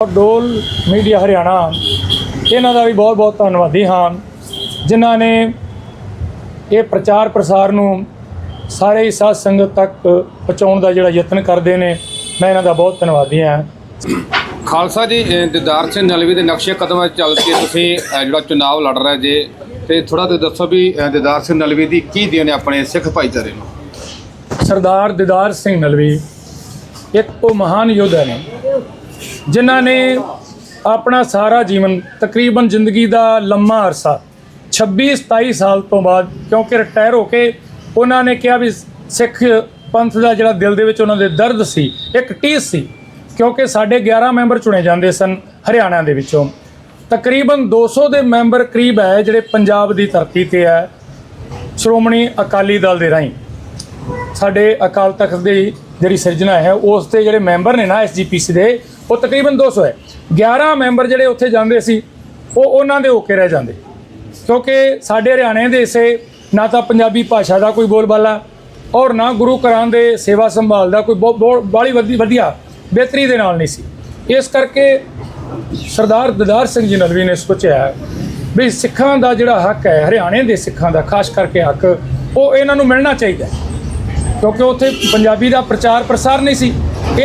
ਔਰ ਡੋਲ ਮੀਡੀਆ ਹਰਿਆਣਾ ਇਹਨਾਂ ਦਾ ਵੀ ਬਹੁਤ ਬਹੁਤ ਧੰਨਵਾਦੀ ਹਾਂ ਜਿਨ੍ਹਾਂ ਨੇ ਇਹ ਪ੍ਰਚਾਰ ਪ੍ਰਸਾਰ ਨੂੰ ਸਾਰੇ ਹੀ ਸਾਧ ਸੰਗਤ ਤੱਕ ਪਹੁੰਚਾਉਣ ਦਾ ਜਿਹੜਾ ਯਤਨ ਕਰਦੇ ਨੇ ਮੈਂ ਇਹਨਾਂ ਦਾ ਬਹੁਤ ਧੰਨਵਾਦੀ ਹਾਂ। ਖਾਲਸਾ ਜੀ ਦਿਦਾਰ ਸਿੰਘ ਨਲਵੀ ਦੇ ਨਕਸ਼ੇ ਕਦਮਾਂ ਚੱਲ ਕੇ ਤੁਸੀਂ ਜਿਹੜਾ ਚੁਣਾਵ ਲੜ ਰਹੇ ਜੇ ਤੇ ਥੋੜਾ ਤੇ ਦੱਸੋ ਵੀ ਦਿਦਾਰ ਸਿੰਘ ਨਲਵੀ ਦੀ ਕੀ ਦੇਣ ਨੇ ਆਪਣੇ ਸਿੱਖ ਭਾਈਚਾਰੇ ਨੂੰ? ਸਰਦਾਰ ਦਿਦਾਰ ਸਿੰਘ ਨਲਵੀ ਇੱਕ ਉਹ ਮਹਾਨ ਯੋਧਾ ਨੇ ਜਿਨ੍ਹਾਂ ਨੇ ਆਪਣਾ ਸਾਰਾ ਜੀਵਨ, ਤਕਰੀਬਨ ਜ਼ਿੰਦਗੀ ਦਾ ਲੰਮਾ ਅਰਸਾ 26 27 ਸਾਲ ਤੋਂ ਬਾਅਦ, ਕਿਉਂਕਿ ਰਿਟਾਇਰ ਹੋ ਕੇ ਉਹਨਾਂ ਨੇ ਕਿਹਾ ਵੀ ਸਿੱਖ ਪੰਥ ਦਾ ਜਿਹੜਾ ਦਿਲ ਦੇ ਵਿੱਚ ਉਹਨਾਂ ਦੇ ਦਰਦ ਸੀ, ਇੱਕ ਟੀਸ ਸੀ, ਕਿਉਂਕਿ ਸਾਡੇ 11 ਮੈਂਬਰ ਚੁਣੇ ਜਾਂਦੇ ਸਨ ਹਰਿਆਣਾ ਦੇ ਵਿੱਚੋਂ। ਤਕਰੀਬਨ 200 ਦੇ ਮੈਂਬਰ ਕਰੀਬ ਹੈ ਜਿਹੜੇ ਪੰਜਾਬ ਦੀ ਧਰਤੀ ਤੇ ਹੈ, ਸ਼੍ਰੋਮਣੀ ਅਕਾਲੀ ਦਲ ਦੇ ਰਾਹੀਂ। ਸਾਡੇ ਅਕਾਲ ਤਖਤ ਦੀ ਜਿਹੜੀ ਸਿਰਜਣਾ ਹੈ, ਉਸ ਦੇ ਜਿਹੜੇ ਮੈਂਬਰ ਨੇ ਨਾ ਐਸਜੀਪੀਸੀ ਦੇ ਉਹ ਤਕਰੀਬਨ 200 ਹੈ। 11 ਮੈਂਬਰ ਜਿਹੜੇ ਉੱਥੇ ਜਾਂਦੇ ਸੀ, ਉਹ ਉਹਨਾਂ ਦੇ ਹੋ ਕੇ ਰਹਿ ਜਾਂਦੇ। ਕਿਉਂਕਿ ਸਾਡੇ ਹਰਿਆਣੇ ਦੇ ਇਸੇ ਨਾ ਤਾਂ ਪੰਜਾਬੀ ਭਾਸ਼ਾ ਦਾ ਕੋਈ ਬੋਲਬਾਲਾ ਔਰ ਨਾ ਗੁਰੂ ਘਰਾਂ ਦੇ ਸੇਵਾ ਸੰਭਾਲ ਦਾ ਕੋਈ ਬਹੁਤ ਬਾਲੀ ਵਧੀਆ, ਬਿਹਤਰੀ ਦੇ ਨਾਲ ਨਹੀਂ ਸੀ। ਇਸ ਕਰਕੇ ਸਰਦਾਰ ਦਦਾਰ ਸਿੰਘ ਜੀ ਨਲਵੀ ਨੇ ਸੋਚਿਆ ਵੀ ਸਿੱਖਾਂ ਦਾ ਜਿਹੜਾ ਹੱਕ ਹੈ, ਹਰਿਆਣੇ ਦੇ ਸਿੱਖਾਂ ਦਾ, ਖਾਸ ਕਰਕੇ ਹੱਕ, ਉਹ ਇਹਨਾਂ ਨੂੰ ਮਿਲਣਾ ਚਾਹੀਦਾ ਕਿਉਂਕਿ ਉੱਥੇ ਪੰਜਾਬੀ ਦਾ ਪ੍ਰਚਾਰ ਪ੍ਰਸਾਰ ਨਹੀਂ ਸੀ।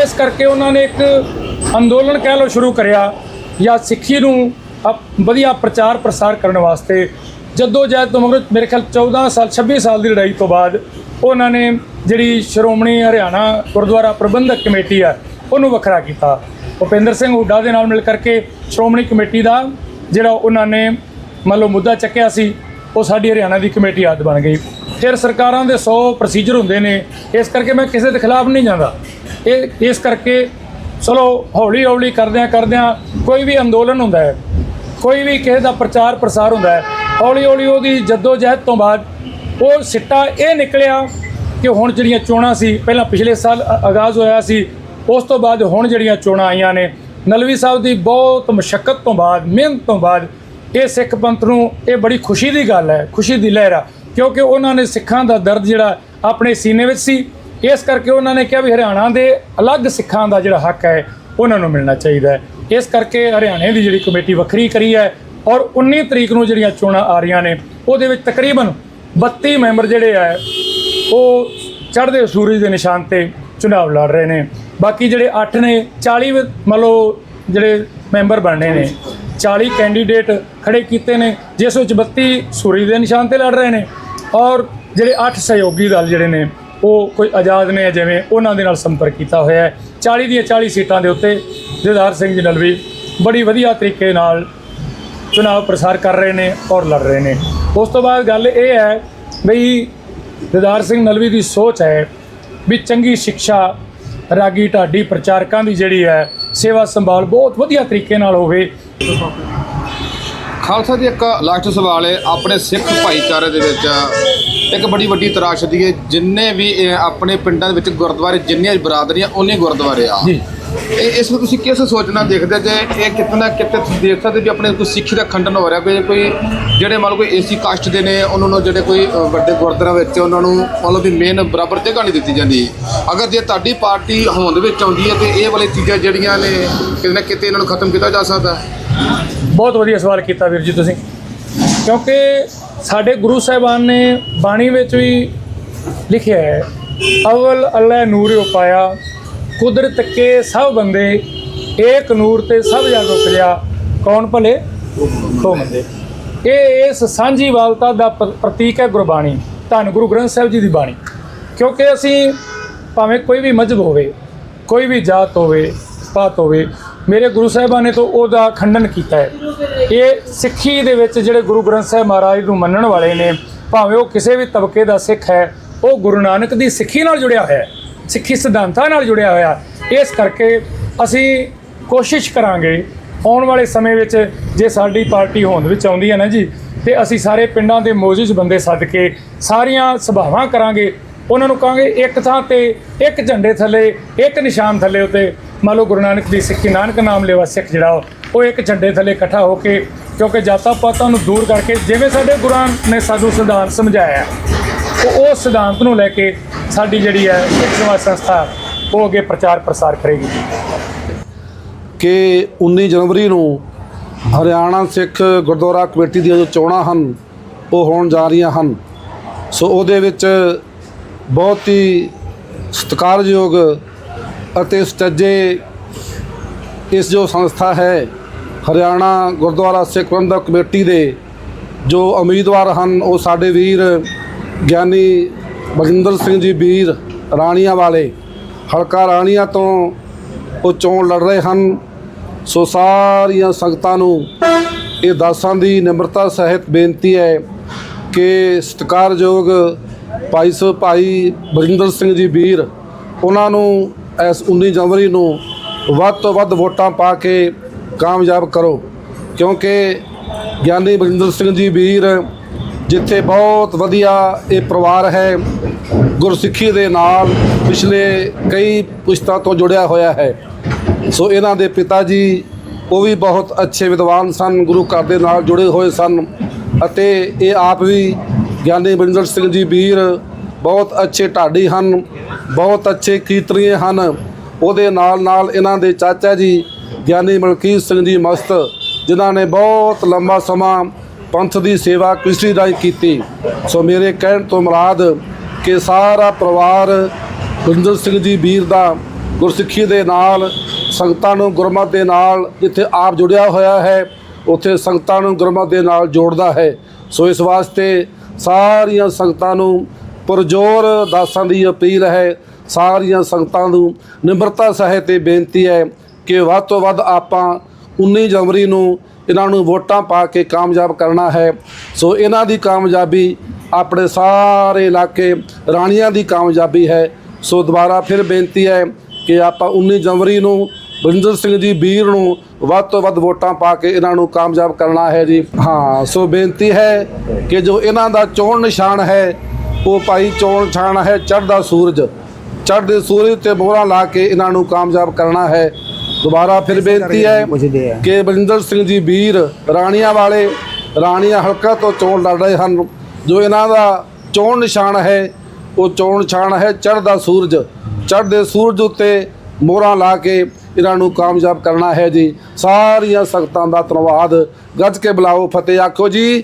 ਇਸ ਕਰਕੇ ਉਹਨਾਂ ਨੇ ਇੱਕ ਅੰਦੋਲਨ ਕਹਿ ਲਓ ਸ਼ੁਰੂ ਕਰਿਆ ਜਾਂ ਸਿੱਖੀ ਨੂੰ ਅਪ- ਵਧੀਆ ਪ੍ਰਚਾਰ ਪ੍ਰਸਾਰ ਕਰਨ ਵਾਸਤੇ ਜਦੋਂ ਜਹਿਦ ਤੋਂ ਮਗਰ ਮੇਰੇ ਖਿਆਲ 14 ਸਾਲ 26 ਸਾਲ ਦੀ ਲੜਾਈ ਤੋਂ ਬਾਅਦ ਉਹਨਾਂ ਨੇ ਜਿਹੜੀ ਸ਼੍ਰੋਮਣੀ ਹਰਿਆਣਾ ਗੁਰਦੁਆਰਾ ਪ੍ਰਬੰਧਕ ਕਮੇਟੀ ਆ, ਉਹਨੂੰ ਵੱਖਰਾ ਕੀਤਾ। ਭੁਪਿੰਦਰ ਸਿੰਘ ਹੁੱਡਾ ਦੇ ਨਾਲ ਮਿਲ ਕਰਕੇ ਸ਼੍ਰੋਮਣੀ ਕਮੇਟੀ ਦਾ ਜਿਹੜਾ ਉਹਨਾਂ ਨੇ ਮੰਨ ਲਓ ਮੁੱਦਾ ਚੱਕਿਆ ਸੀ, ਉਹ ਸਾਡੀ ਹਰਿਆਣਾ ਦੀ ਕਮੇਟੀ ਆਦ ਬਣ ਗਈ। ਫਿਰ ਸਰਕਾਰਾਂ ਦੇ 100 ਪ੍ਰੋਸੀਜਰ ਹੁੰਦੇ ਨੇ, ਇਸ ਕਰਕੇ ਮੈਂ ਕਿਸੇ ਦੇ ਖਿਲਾਫ ਨਹੀਂ ਜਾਂਦਾ। ਇਹ ਇਸ ਕਰਕੇ ਚਲੋ ਹੌਲੀ ਹੌਲੀ ਕਰਦਿਆਂ ਕਰਦਿਆਂ ਕੋਈ ਵੀ ਅੰਦੋਲਨ ਹੁੰਦਾ ਹੈ, ਕੋਈ ਵੀ ਕਿਸੇ ਦਾ ਪ੍ਰਚਾਰ ਪ੍ਰਸਾਰ ਹੁੰਦਾ ਹੈ, ਹੌਲੀ ਹੌਲੀ ਉਹਦੀ ਜੱਦੋ ਜਹਿਦ ਤੋਂ ਬਾਅਦ ਉਹ ਸਿੱਟਾ ਇਹ ਨਿਕਲਿਆ ਕਿ ਹੁਣ ਜਿਹੜੀਆਂ ਚੋਣਾਂ ਸੀ, ਪਹਿਲਾਂ ਪਿਛਲੇ ਸਾਲ ਆਗਾਜ਼ ਹੋਇਆ ਸੀ, ਉਸ ਤੋਂ ਬਾਅਦ ਹੁਣ ਜਿਹੜੀਆਂ ਚੋਣਾਂ ਆਈਆਂ ਨੇ, ਨਲਵੀ ਸਾਹਿਬ ਦੀ ਬਹੁਤ ਮੁਸ਼ਕਲ ਤੋਂ ਬਾਅਦ, ਮਿਹਨਤ ਤੋਂ ਬਾਅਦ ਇਹ ਸਿੱਖ ਪੰਥ ਨੂੰ ਇਹ ਬੜੀ ਖੁਸ਼ੀ ਦੀ ਗੱਲ ਹੈ, ਖੁਸ਼ੀ ਦੀ ਲਹਿਰ ਆ, ਕਿਉਂਕਿ ਉਹਨਾਂ ਨੇ ਸਿੱਖਾਂ ਦਾ ਦਰਦ ਜਿਹੜਾ ਆਪਣੇ ਸੀਨੇ ਵਿੱਚ ਸੀ ਇਸ ਕਰਕੇ ਉਹਨਾਂ ਨੇ ਕਿਹਾ ਵੀ ਹਰਿਆਣਾ ਦੇ ਅਲੱਗ ਸਿੱਖਾਂ ਦਾ ਜਿਹੜਾ ਹੱਕ ਹੈ, ਉਹਨਾਂ ਨੂੰ ਮਿਲਣਾ ਚਾਹੀਦਾ ਹੈ। ਇਸ ਕਰਕੇ ਹਰਿਆਣੇ ਦੀ ਜਿਹੜੀ ਕਮੇਟੀ ਵੱਖਰੀ ਕਰੀ ਹੈ ਔਰ 19 ਤਰੀਕ ਨੂੰ ਜਿਹੜੀਆਂ ਚੋਣਾਂ ਆ ਰਹੀਆਂ ਨੇ, ਉਹਦੇ ਵਿੱਚ ਤਕਰੀਬਨ 32 ਮੈਂਬਰ ਜਿਹੜੇ ਆ, ਉਹ ਚੜ੍ਹਦੇ ਸੂਰਜ ਦੇ ਨਿਸ਼ਾਨ ਤੇ ਚੁਣਾਵ ਲੜ ਰਹੇ ਨੇ। ਬਾਕੀ ਜਿਹੜੇ 8 ਨੇ 40 ਮੰਨ ਲਓ ਜਿਹੜੇ ਮੈਂਬਰ ਬਣਨੇ ਨੇ 40 ਕੈਂਡੀਡੇਟ ਖੜੇ ਕੀਤੇ ਨੇ, ਜਿਸ ਵਿੱਚ 32 ਸੂਰਜ ਦੇ ਨਿਸ਼ਾਨ ਤੇ ਲੜ ਰਹੇ ਨੇ ਔਰ ਜਿਹੜੇ 8 ਸਹਿਯੋਗੀ ਦਲ ਜਿਹੜੇ ਨੇ ਉਹ ਕੋਈ ਆਜ਼ਾਦ ਨੇ ਜਿਵੇਂ ਉਹਨਾਂ ਦੇ ਨਾਲ ਸੰਪਰਕ ਕੀਤਾ ਹੋਇਆ ਹੈ। 40 ਦੀਆਂ 40 ਸੀਟਾਂ ਦੇ ਉੱਤੇ ਦਿਦਾਰ ਸਿੰਘ ਜੀ ਨਲਵੀ ਬੜੀ ਵਧੀਆ ਤਰੀਕੇ ਨਾਲ ਚੁਣਾਵ ਪ੍ਰਸਾਰ ਕਰ ਰਹੇ ਨੇ ਔਰ ਲੜ ਰਹੇ ਨੇ। ਉਸ ਤੋਂ ਬਾਅਦ ਗੱਲ ਇਹ ਹੈ ਬਈ ਦਿਦਾਰ ਸਿੰਘ ਨਲਵੀ ਦੀ ਸੋਚ ਹੈ ਵੀ ਚੰਗੀ ਸਿੱਖਿਆ, ਰਾਗੀ ਢਾਡੀ ਪ੍ਰਚਾਰਕਾਂ ਦੀ ਜਿਹੜੀ ਹੈ ਸੇਵਾ ਸੰਭਾਲ ਬਹੁਤ ਵਧੀਆ ਤਰੀਕੇ ਨਾਲ ਹੋਵੇ। ਖਾਲਸਾ ਜੀ ਇੱਕ ਲਾਸਟ ਸਵਾਲ ਹੈ। ਆਪਣੇ ਸਿੱਖ ਭਾਈਚਾਰੇ ਦੇ ਵਿੱਚ ਇੱਕ ਬੜੀ ਵੱਡੀ ਤਰਾਸ਼ਦੀ ਹੈ। ਜਿੰਨੇ ਵੀ ਆਪਣੇ ਪਿੰਡਾਂ ਦੇ ਵਿੱਚ ਗੁਰਦੁਆਰੇ ਜਿੰਨੀਆਂ ਬਰਾਦਰੀਆਂ ਉਨੇ ਗੁਰਦੁਆਰੇ ਆ। ਜੀ। ਇਹ ਇਸ ਨੂੰ ਤੁਸੀਂ ਕਿਸ ਸੋਚਣਾ ਦੇਖਦੇ ਜੇ? ਇਹ ਕਿਤਨਾ ਕਿਤੇ ਤੁਸੀਂ ਦੇਖ ਸਕਦੇ ਵੀ ਆਪਣੇ ਕੋਈ ਸਿੱਖੀ ਦਾ ਖੰਡਨ ਹੋ ਰਿਹਾ ਕੋਈ ਕੋਈ ਜਿਹੜੇ ਮੰਨ ਲਓ ਕੋਈ ਏਸੀ ਕਾਸਟ ਦੇ ਨੇ ਉਹਨਾਂ ਨੂੰ ਜਿਹੜੇ ਕੋਈ ਵੱਡੇ ਗੁਰਦੁਆਰਿਆਂ ਵਿੱਚ ਉਹਨਾਂ ਨੂੰ ਮੰਨ ਲਓ ਵੀ ਮੇਨ ਬਰਾਬਰ ਜਗ੍ਹਾ ਨਹੀਂ ਦਿੱਤੀ ਜਾਂਦੀ। ਅਗਰ ਜੇ ਤੁਹਾਡੀ ਪਾਰਟੀ ਹੋਂਦ ਵਿੱਚ ਆਉਂਦੀ ਹੈ ਤੇ ਇਹ ਵਾਲੀ ਚੀਜ਼ਾਂ ਜਿਹੜੀਆਂ ਨੇ ਕਿਤੇ ਨਾ ਕਿਤੇ ਇਹਨਾਂ ਨੂੰ ਖਤਮ ਕੀਤਾ ਜਾ ਸਕਦਾ। ਬਹੁਤ ਵਧੀਆ ਸਵਾਲ ਕੀਤਾ ਵੀਰ ਜੀ ਤੁਸੀਂ। ਕਿਉਂਕਿ ਸਾਡੇ ਗੁਰੂ ਸਾਹਿਬਾਨ ਨੇ ਬਾਣੀ ਵਿੱਚ ਵੀ ਲਿਖਿਆ ਹੈ, ਅਵਲ ਅੱਲਾ ਨੂਰ ਉਪਾਇਆ, ਕੁਦਰਤ ਕੇ ਸਭ ਬੰਦੇ, ਏਕ ਨੂਰ ਤੇ ਸਭ ਜਗ ਉਪਜਿਆ, ਕੌਣ ਭਲੇ? ਸੋ ਮੰਦੇ ਇਹ ਇਸ ਸਾਂਝੀ ਵਾਲਤਾ ਦਾ ਪ੍ਰਤੀਕ ਹੈ ਗੁਰਬਾਣੀ। ਧੰਨ ਗੁਰੂ ਗ੍ਰੰਥ ਸਾਹਿਬ ਜੀ ਦੀ ਬਾਣੀ। ਕਿਉਂਕਿ ਅਸੀਂ ਭਾਵੇਂ ਕੋਈ ਵੀ ਮਜ਼ਹਬ ਹੋਵੇ, ਕੋਈ ਵੀ ਜਾਤ ਹੋਵੇ, ਪਾਤ ਹੋਵੇ ਮੇਰੇ ਗੁਰੂ ਸਾਹਿਬਾਨ ਨੇ ਤਾਂ ਉਹਦਾ ਖੰਡਨ ਕੀਤਾ ਹੈ। ਇਹ ਸਿੱਖੀ ਦੇ ਵਿੱਚ ਜਿਹੜੇ ਗੁਰੂ ਗ੍ਰੰਥ ਸਾਹਿਬ ਮਹਾਰਾਜ ਨੂੰ ਮੰਨਣ ਵਾਲੇ ਨੇ, ਭਾਵੇਂ ਉਹ ਕਿਸੇ ਵੀ ਤਬਕੇ ਦਾ ਸਿੱਖ ਹੈ, ਉਹ ਗੁਰੂ ਨਾਨਕ ਦੀ ਸਿੱਖੀ ਨਾਲ ਜੁੜਿਆ ਹੋਇਆ ਹੈ, ਸਿੱਖੀ ਸਿਧਾਂਤਾਂ ਨਾਲ ਜੁੜਿਆ ਹੋਇਆ ਇਸ ਕਰਕੇ ਅਸੀਂ ਕੋਸ਼ਿਸ਼ ਕਰਾਂਗੇ, ਆਉਣ ਵਾਲੇ ਸਮੇਂ ਵਿੱਚ ਜੇ ਸਾਡੀ ਪਾਰਟੀ ਹੋਂਦ ਵਿੱਚ ਆਉਂਦੀ ਹੈ ਨਾ ਜੀ, ਤੇ ਅਸੀਂ ਸਾਰੇ ਪਿੰਡਾਂ ਦੇ ਮੌਜੂਦ ਬੰਦੇ ਸੱਦ ਕੇ ਸਾਰੀਆਂ ਸਭਾਵਾਂ ਕਰਾਂਗੇ। ਉਹਨਾਂ ਨੂੰ ਕਹਾਂਗੇ ਇੱਕ ਥਾਂ ਤੇ ਇੱਕ ਝੰਡੇ ਥੱਲੇ, ਇੱਕ ਨਿਸ਼ਾਨ ਥੱਲੇ ਉੱਤੇ ਮੰਨ ਲਓ ਗੁਰੂ ਨਾਨਕ ਦੀ ਸਿੱਖੀ, ਨਾਨਕ ਨਾਮ ਲੇਵਾ ਸਿੱਖ ਜਿਹੜਾ ਉਹ ਇੱਕ ਝੰਡੇ ਥੱਲੇ ਇਕੱਠਾ ਹੋ ਕੇ, ਕਿਉਂਕਿ ਜਾਤਾਂ ਪਾਤਾਂ ਨੂੰ ਦੂਰ ਕਰਕੇ ਜਿਵੇਂ ਸਾਡੇ ਗੁਰਾਂ ਨੇ ਸਾਨੂੰ ਸਿਧਾਂਤ ਸਮਝਾਇਆ ਉਹ ਉਸ ਸਿਧਾਂਤ ਨੂੰ ਲੈ ਕੇ ਸਾਡੀ ਜਿਹੜੀ ਹੈ ਸਿੱਖ ਸਮਾਜ ਸੰਸਥਾ, ਉਹ ਅੱਗੇ ਪ੍ਰਚਾਰ ਪ੍ਰਸਾਰ ਕਰੇਗੀ। ਕਿ 19 ਜਨਵਰੀ ਨੂੰ ਹਰਿਆਣਾ ਸਿੱਖ ਗੁਰਦੁਆਰਾ ਕਮੇਟੀ ਦੀਆਂ ਜੋ ਚੋਣਾਂ ਹਨ, ਉਹ ਹੋਣ ਜਾ ਰਹੀਆਂ ਹਨ। ਸੋ ਉਹਦੇ ਵਿੱਚ ਬਹੁਤ ਹੀ ਸਤਿਕਾਰਯੋਗ ਅਤੇ ਸਟੱਜੇ ਇਸ ਜੋ ਸੰਸਥਾ ਹੈ, ਹਰਿਆਣਾ ਗੁਰਦੁਆਰਾ ਸਿੱਖ ਪ੍ਰਬੰਧਕ ਕਮੇਟੀ ਦੇ ਜੋ ਉਮੀਦਵਾਰ ਹਨ, ਉਹ ਸਾਡੇ ਵੀਰ ਗਿਆਨੀ ਬਲਜਿੰਦਰ ਸਿੰਘ ਜੀ ਵੀਰ ਰਾਣੀਆਂ ਵਾਲੇ। ਹਲਕਾ ਰਾਣੀਆਂ ਤੋਂ ਉਹ ਚੋਣ ਲੜ ਰਹੇ ਹਨ। ਸੋ ਸਾਰੀਆਂ ਸੰਗਤਾਂ ਨੂੰ ਇਹ ਦਾਸਾਂ ਦੀ ਨਿਮਰਤਾ ਸਹਿਤ ਬੇਨਤੀ ਹੈ ਕਿ ਸਤਿਕਾਰਯੋਗ ਭਾਈ ਸੋ ਭਾਈ ਬਲਜਿੰਦਰ ਸਿੰਘ ਜੀ ਵੀਰ, ਉਹਨਾਂ ਨੂੰ ਇਸ 19 ਜਨਵਰੀ ਨੂੰ ਵੱਧ ਤੋਂ ਵੱਧ ਵੋਟਾਂ ਪਾ ਕੇ ਕਾਮਯਾਬ ਕਰੋ। ਕਿਉਂਕਿ ਗਿਆਨੀ ਬਲਜਿੰਦਰ ਸਿੰਘ ਜੀ ਵੀਰ, ਜਿੱਥੇ ਬਹੁਤ ਵਧੀਆ ਇਹ ਪਰਿਵਾਰ ਹੈ, ਗੁਰਸਿੱਖੀ ਦੇ ਨਾਲ ਪਿਛਲੇ ਕਈ ਪੁਸ਼ਤਾਂ ਤੋਂ ਜੁੜਿਆ ਹੋਇਆ ਹੈ। ਸੋ ਇਹਨਾਂ ਦੇ ਪਿਤਾ ਜੀ ਉਹ ਵੀ ਬਹੁਤ ਅੱਛੇ ਵਿਦਵਾਨ ਸਨ, ਗੁਰੂ ਘਰ ਦੇ ਨਾਲ ਜੁੜੇ ਹੋਏ ਸਨ ਅਤੇ ਇਹ ਆਪ ਵੀ ਗਿਆਨੀ ਬਲਜਿੰਦਰ ਸਿੰਘ ਜੀ ਵੀਰ ਬਹੁਤ ਅੱਛੇ ਢਾਡੀ ਹਨ, ਬਹੁਤ ਅੱਛੇ ਕੀਰਤਨੀਏ ਹਨ। ਉਹਦੇ ਨਾਲ ਨਾਲ ਇਹਨਾਂ ਦੇ ਚਾਚਾ ਜੀ ਗਿਆਨੀ ਮਲਕੀਤ ਸਿੰਘ ਜੀ ਮਸਤ, ਜਿਨ੍ਹਾਂ ਨੇ ਬਹੁਤ ਲੰਬਾ ਸਮਾਂ ਪੰਥ ਦੀ ਸੇਵਾ ਕ੍ਰਿਸ਼ਤੀ ਰਾਹੀਂ ਕੀਤੀ। ਸੋ ਮੇਰੇ ਕਹਿਣ ਤੋਂ ਮੁਰਾਦ ਕਿ ਸਾਰਾ ਪਰਿਵਾਰ ਗੁਰਿੰਦਰ ਸਿੰਘ ਜੀ ਵੀਰ ਦਾ ਗੁਰਸਿੱਖੀ ਦੇ ਨਾਲ, ਸੰਗਤਾਂ ਨੂੰ ਗੁਰਮਤ ਦੇ ਨਾਲ ਜਿੱਥੇ ਆਪ ਜੁੜਿਆ ਹੋਇਆ ਹੈ, ਉੱਥੇ ਸੰਗਤਾਂ ਨੂੰ ਗੁਰਮਤ ਦੇ ਨਾਲ ਜੋੜਦਾ ਹੈ। ਸੋ ਇਸ ਵਾਸਤੇ ਸਾਰੀਆਂ ਸੰਗਤਾਂ ਨੂੰ ਪੁਰਜੋਰ ਦਾਸਾਂ ਦੀ ਅਪੀਲ ਹੈ, ਸਾਰੀਆਂ ਸੰਗਤਾਂ ਨੂੰ ਨਿਮਰਤਾ ਸਹਿਤ ਇਹ ਬੇਨਤੀ ਹੈ ਕਿ ਵੱਧ ਤੋਂ ਵੱਧ ਆਪਾਂ 19 ਜਨਵਰੀ ਨੂੰ ਇਹਨਾਂ ਨੂੰ ਵੋਟਾਂ ਪਾ ਕੇ ਕਾਮਯਾਬ ਕਰਨਾ ਹੈ। ਸੋ ਇਹਨਾਂ ਦੀ ਕਾਮਯਾਬੀ ਆਪਣੇ ਸਾਰੇ ਇਲਾਕੇ ਰਾਣੀਆਂ ਦੀ ਕਾਮਯਾਬੀ ਹੈ। ਸੋ ਦੁਬਾਰਾ ਫਿਰ ਬੇਨਤੀ ਹੈ ਕਿ ਆਪਾਂ 19 ਜਨਵਰੀ ਨੂੰ ਬਰਿੰਦਰ ਸਿੰਘ ਜੀ ਵੀਰ ਨੂੰ ਵੱਧ ਤੋਂ ਵੱਧ ਵੋਟਾਂ ਪਾ ਕੇ ਇਹਨਾਂ ਨੂੰ ਕਾਮਯਾਬ ਕਰਨਾ ਹੈ ਜੀ। ਹਾਂ, ਸੋ ਬੇਨਤੀ ਹੈ ਕਿ ਜੋ ਇਹਨਾਂ ਦਾ ਚੋਣ ਨਿਸ਼ਾਨ ਹੈ ਉਹ ਭਾਈ ਚੋਣ ਨਿਸ਼ਾਨ ਹੈ ਚੜ੍ਹਦਾ ਸੂਰਜ। ਚੜ੍ਹਦੇ ਸੂਰਜ ਤੇ ਮੋਹਰਾਂ ਲਾ ਕੇ ਇਹਨਾਂ ਨੂੰ ਕਾਮਯਾਬ ਕਰਨਾ ਹੈ। ਦੁਬਾਰਾ ਫਿਰ ਬੇਨਤੀ ਹੈ ਕਿ ਬਲਿੰਦਰ ਸਿੰਘ ਜੀ ਵੀਰ ਰਾਣੀਆਂ ਵਾਲੇ ਰਾਣੀਆਂ ਹਲਕਾ ਤੋਂ ਚੋਣ ਲੜ ਰਹੇ ਹਨ। ਜੋ ਇਹਨਾਂ ਦਾ ਚੋਣ ਨਿਸ਼ਾਨ ਹੈ ਉਹ ਚੋਣ ਨਿਸ਼ਾਨ ਹੈ ਚੜ੍ਹਦਾ ਸੂਰਜ। ਚੜ੍ਹਦੇ ਸੂਰਜ ਉੱਤੇ ਮੋਹਰਾਂ ਲਾ ਕੇ ਇਹਨਾਂ ਨੂੰ ਕਾਮਯਾਬ ਕਰਨਾ ਹੈ ਜੀ। ਸਾਰੀਆਂ ਸੰਗਤਾਂ ਦਾ ਧੰਨਵਾਦ। ਗੱਜ ਕੇ ਬੁਲਾਓ ਫਤਿਹ ਆਖੋ ਜੀ।